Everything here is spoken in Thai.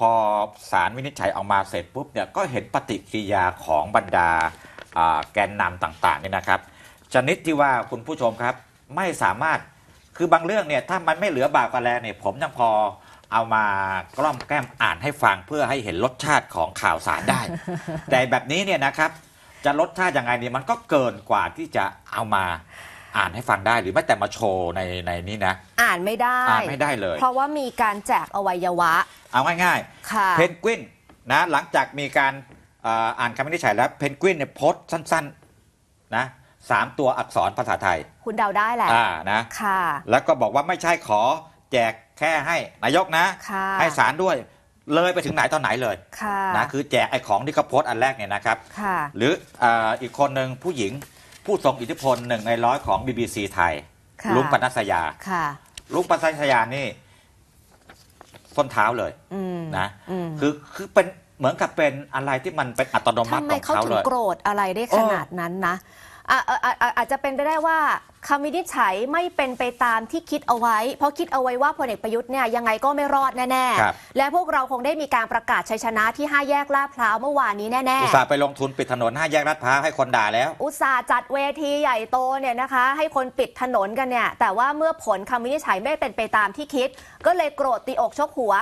พอสารวินิจฉัยออกมาเสร็จปุ๊บเนี่ยก็เห็นปฏิกิริยาของบรรดาอ่าแกนนำต่างๆเนี่ยนะครับชนิดที่ว่าคุณผู้ชมครับไม่สามารถคือบางเรื่องเนี่ยถ้ามันไม่เหลือบากกว่าแรงเนี่ยผมยังพอเอามากล้อมแก้มอ่านให้ฟังเพื่อให้เห็นรสชาติของข่าวสารได้ แต่แบบนี้เนี่ยนะครับจะรสชาติยังไงเนี่ยมันก็เกินกว่าที่จะเอามา อ่านให้ฟังได้หรือแม้แต่มาโชว์ในในนี้นะ อ่านไม่ได้ อ่านไม่ได้เลย เพราะว่ามีการแจกอวัยวะ เอาง่ายค่ะ ๆเพนกวินนะหลังจากมีการเอ่ออ่านคำวินิจฉัยแล้วเพนกวินเนี่ยโพสต์สั้นๆนะสามตัวอักษรภาษาไทยคุณเดาได้แหละ อ่านะค่ะ แล้วก็บอกว่าไม่ใช่ขอแจกแค่ให้นายกนะ ค่ะ ให้สารด้วยเลยไปถึงไหนตอนไหนเลยค่ะ นะคือแจกไอ้ของที่เขาโพสต์อันแรกเนี่ยนะครับ ค่ะ หรือเอ่ออีกคนหนึ่งผู้หญิง ผู้ทรงอิทธิพลหนึ่งในร้อยของ BBC ไทย ค่ะลุงปนัสยา ค่ะ ลุงปนัสยานี่ส้นเท้าเลยอืมนะ อืมคือคือเป็นเหมือนกับเป็นอะไรที่มันเป็นอัตโนมัทำติไมของเขาเขาถึเลงย โกรธอะไรได้ขนาดนั้นนะ อะอะอะอะอาจจะเป็นไปได้ว่าคำวินิจฉัยไม่เป็นไปตามที่คิดเอาไว้ เพราะคิดเอาไว้ว่าพลเอกประยุทธ์เนี่ยยังไงก็ไม่รอดแน่ ครับ ๆ และพวกเราคงได้มีการประกาศชัยชนะที่ 5 แยกลาดพร้าวเมื่อวานนี้แน่ อุตส่าห์ไปลงทุนปิดถนนห้าแยกลาดพร้าวให้คนด่าแล้วๆอุตสาห์จัดเวทีใหญ่โตเนี่ยนะคะ ให้คนปิดถนนกันเนี่ย แต่ว่าเมื่อผลคำวินิจฉัยไม่เป็นไปตามที่คิด ก็เลยโกรธตีอกชกหัว